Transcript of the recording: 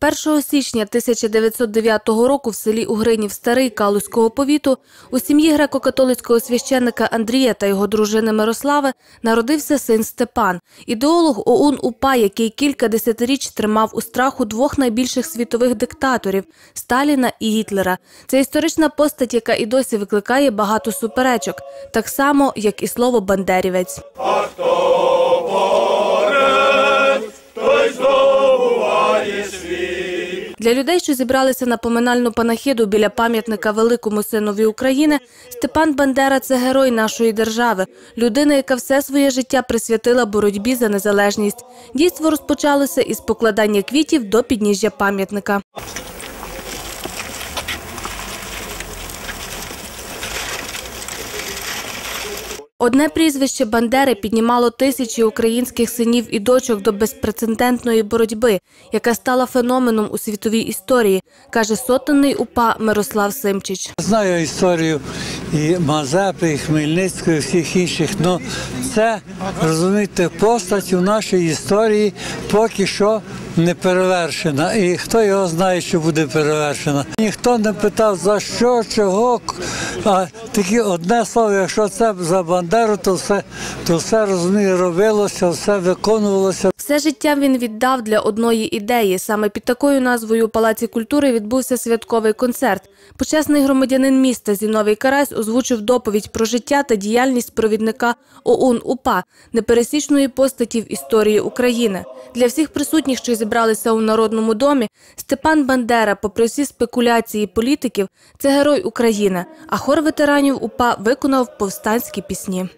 1 січня 1909 року в селі Угринів Старий Калузького повіту у сім'ї греко-католицького священника Андрія та його дружини Мирослави народився син Степан, ідеолог ОУН УПА, який кілька десятиріч тримав у страху двох найбільших світових диктаторів Сталіна і Гітлера. Це історична постать, яка і досі викликає багато суперечок, так само як і слово бандерівець. Для людей, що зібралися на поминальну панахиду біля пам'ятника великому синові України, Степан Бандера це герой нашої держави, людина, яка все своє життя присвятила боротьбі за незалежність. Дійство розпочалося із покладання квітів до підніжжя пам'ятника. Одне прізвище Бандери піднімало тисячі українських синів і дочок до безпрецедентної боротьби, яка стала феноменом у світовій історії, каже сотенний упа Мирослав Симчич. Знаю історію і Мазепи, і Хмельницької, і всіх інших. Ну це розумієте, постать у нашій історії поки що не перевершена. І хто його знає, що буде перевершена. Ніхто не питав за що, чого. А таке одне слово, якщо це за Бандеру, то все, то все розуміє, робилося, все виконувалося. Все життя він віддав для одної ідеї. Саме під такою назвою у Палаці культури відбувся святковий концерт. Почесний громадянин міста Зіновій Карась озвучив доповідь про життя та діяльність провідника ОУН УПА, непересічної постаті в історії України. Для всіх присутніх, що зібралися у Народному домі, Степан Бандера, попри всі спекуляції політиків, це герой України, а хор ветеранів УПА виконав повстанські пісні.